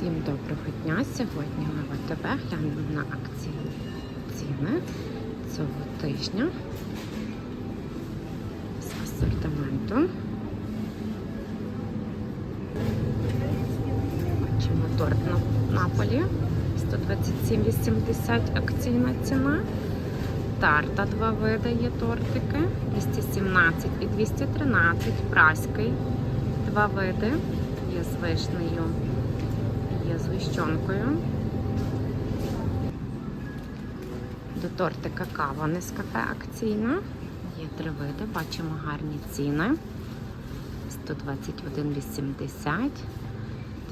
Всім доброго дня! Сьогодні ми в АТБ глянемо на акційні ціни цього тижня з асортименту. Бачимо торт на Наполі 127,80 акційна ціна. Тарта два види є тортики 217 і 213 праський. Два види є з вишнею, з вищонкою. До тортика кава Нескафе акційна. Є три види, бачимо гарні ціни. 121,80,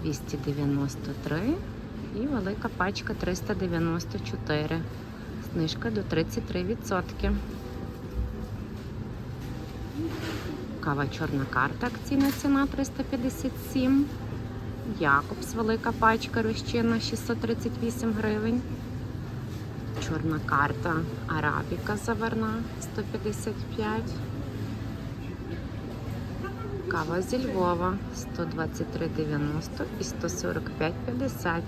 293 і велика пачка 394. Знижка до 33%. Кава чорна карта, акційна ціна 357. Якобс велика пачка розчинна 638 гривень. Чорна карта Арабіка заварна 155. Кава зі Львова 123,90 і 145,50.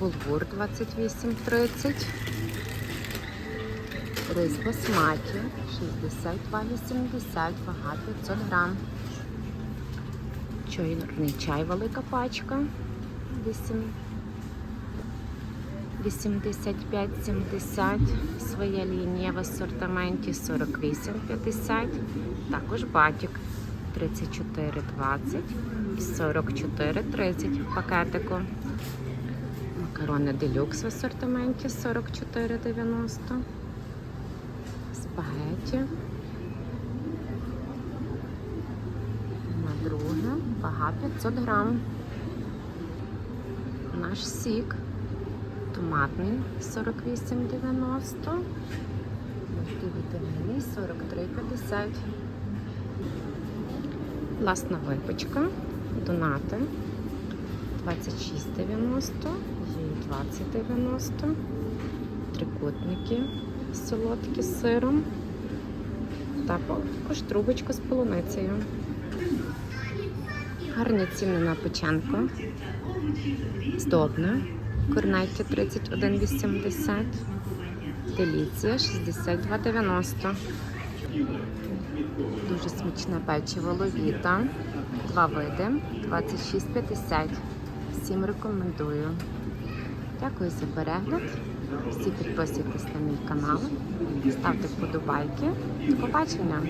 Булгур 28,30. Рис басматі 62,80, вага 500 грам. Чорний чай велика пачка 8 85-70. Своя лінія в асортименті 48,50. Також батік 34,20 і 44,30 в пакетику. Макарони делюкс в асортименті 44,90. Спагеті. На друге вага 500 грам. Наш сік томатний 48,90. Мультивітамінний 43,50. Власна випічка. Донати 26,90, є 20,90. Трикутники солодкі з сиром. Також трубочка з полуницею. Гарні ціни на печенку. Здобне. Корнеті 31,80. Деліція 62,90. Дуже смачне печиво ловіта. Два види 26,50. Всім рекомендую. Дякую за перегляд. Всі підписуйтесь на мій канал, ставте вподобайки. До побачення!